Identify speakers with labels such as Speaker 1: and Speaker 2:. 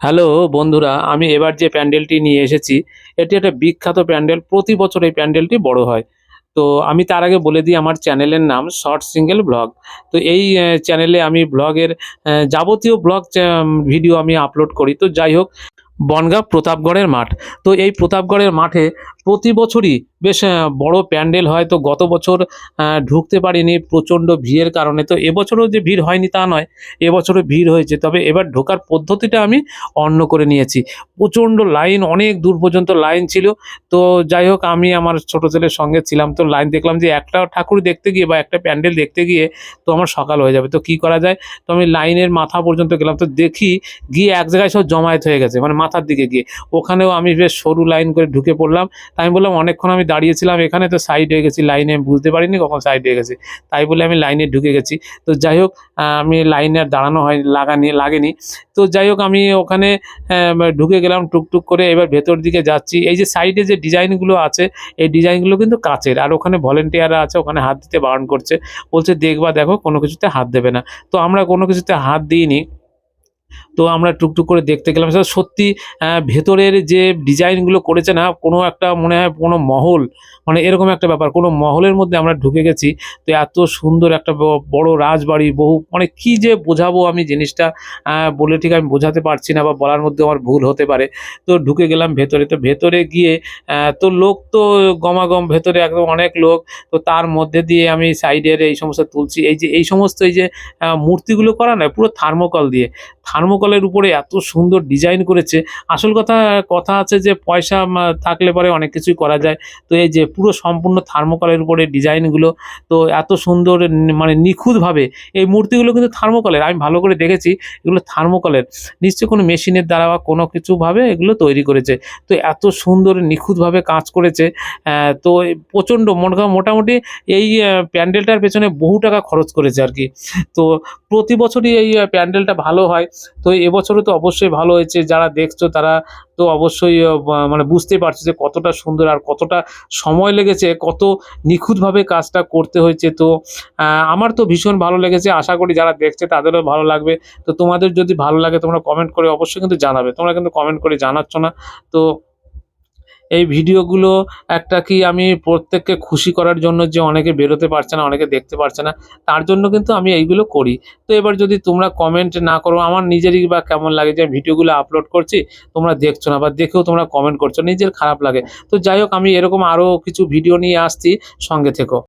Speaker 1: Hello বন্ধুরা, আমি এবার যে প্যান্ডেলটি নিয়ে এসেছি, এটি একটা বিখ্যাত প্যান্ডেল। প্রতি বছর এই প্যান্ডেলটি বড় হয়। তো আমি তার আগে বলে দিই আমার চ্যানেলের নাম শর্ট সিঙ্গেল ব্লগ। তো এই চ্যানেলে আমি ব্লগের যাবতীয় ব্লগ ভিডিও আমি আপলোড করি। তো যাই হোক বনগাঁ প্রতাপগড়ের মাঠ। তো এই প্রতাপগড়ের মাঠে প্রতি বছরই বেশ বড় প্যান্ডেল হয়। তো গত বছর ঢুকতে পারিনি প্রচণ্ড ভিড়ের কারণে। তো এবছরও যে ভিড় হয়নি তা নয়, এবছরও ভিড় হয়েছে। তবে এবার ঢোকার পদ্ধতিটা আমি অন্য করে নিয়েছি। প্রচণ্ড লাইন, অনেক দূর পর্যন্ত লাইন ছিল। তো যাই হোক, আমি আমার ছোট ছেলের সঙ্গে ছিলাম। তো লাইন দেখলাম যে একটা ঠাকুর দেখতে গিয়ে বা একটা প্যান্ডেল দেখতে গিয়ে তো আমার সকাল হয়ে যাবে। তো কি করা যায়? তো আমি লাইনের মাথা পর্যন্ত গেলাম। তো দেখি গিয়ে এক জায়গায় সব জমায়েত হয়ে গেছে। মানে মাথার দিকে গিয়ে। ওখানেও আমি বেশ সরু লাইন করে ঢুকে পড়লাম। তাই আমি বললাম, অনেকক্ষণ আমি দাঁড়িয়েছিলাম এখানে, তো সাইড হয়ে গেছি লাইনে বুঝতে পারিনি কখন সাইড হয়ে গেছি। তাই বলে আমি লাইনে ঢুকে গেছি। তো যাই হোক আমি লাইনে আর দাঁড়ানো হয় লাগানি লাগেনি। তো যাই হোক, আমি ওখানে ঢুকে গেলাম টুকটুক করে। এবার ভেতর দিকে যাচ্ছি। এই যে সাইডে যে ডিজাইনগুলো আছে, এই ডিজাইনগুলো কিন্তু কাচের। আর ওখানে ভলেন্টিয়াররা আছে, ওখানে হাত দিতে বারণ করছে। বলছে, দেখবা, দেখো, কোনো কিছুতে হাত দেবে না। তো আমরা কোনো কিছুতে হাত দিইনি। তো আমরা টুকটুক করে দেখতে গেলাম। সেটা সত্যি ভেতরের যে ডিজাইনগুলো করেছে না, কোনো একটা মনে হয় কোনো মহল মানে এরকম একটা ব্যাপার, কোনো মহলের মধ্যে আমরা ঢুকে গেছি, তো এত সুন্দর একটা বড় রাজবাড়ি, বহু মানে কি যে বোঝাবো আমি জিনিসটা বলে ঠিক আমি বোঝাতে পারছি না বা বলার মধ্যে আমার ভুল হতে পারে। তো ঢুকে গেলাম ভেতরে, তো ভেতরে গিয়ে তো লোক তো গমাগম, ভেতরে একদম অনেক লোক, তো তার মধ্যে দিয়ে আমি সাইডের এই সমস্ত তুলছি। এই যে, এই সমস্ত এই যে মূর্তিগুলো করা নয়, পুরো থার্মোকল দিয়ে। থার্মোকলের উপরে এত সুন্দর ডিজাইন করেছে। আসল কথা কথা আছে যে পয়সা থাকলে পরে অনেক কিছুই করা যায়। তো এই যে পুরো সম্পূর্ণ থার্মোকলের উপরে ডিজাইনগুলো তো এত সুন্দর মানে নিখুঁতভাবে এই মূর্তিগুলো কিন্তু থার্মোকলের, আমি ভালো করে দেখেছি, এগুলো থার্মোকলের। নিশ্চয়ই কোনো মেশিনের দ্বারা বা কোনো কিছুভাবে এগুলো তৈরি করেছে। তো এত সুন্দর, নিখুঁতভাবে কাজ করেছে। তো প্রচণ্ড মোটা- মোটামুটি এই প্যান্ডেলটার পেছনে বহু টাকা খরচ করেছে আর কি। তো প্রতি বছরই এই প্যান্ডেলটা ভালো হয়। তো এবছরও তো অবশ্যই ভালো হয়েছে। যারা দেখছ তারা তো অবশ্যই মানে বুঝতে পারছ যে কতটা সুন্দর আর কতটা সময় লেগেছে, কত নিখুঁতভাবে কাজটা করতে হয়েছে। তো আমার তো ভীষণ ভালো লেগেছে। আশা করি যারা দেখছে তাদেরও ভালো লাগবে। তো তোমাদের যদি ভালো লাগে তোমরা কমেন্ট করে অবশ্যই কিন্তু জানাবে। তোমরা কিন্তু কমেন্ট করে জানাচ্ছ না। তো এই ভিডিওগুলো একটা কি আমি প্রত্যেককে খুশি করার জন্য যে অনেকে বেরোতে পারছে না, অনেকে দেখতে পারছে না, তার জন্য কিন্তু আমি এইগুলো করি। তো এবার যদি তোমরা কমেন্ট না করো, আমার নিজেরই বা কেমন লাগে যে ভিডিওগুলো আপলোড করছি, তোমরা দেখছ না বা দেখেও তোমরা কমেন্ট করছ, নিজের খারাপ লাগে। তো যাই হোক, আমি এরকম আরও কিছু ভিডিও নিয়ে আসছি, সঙ্গে থেকো।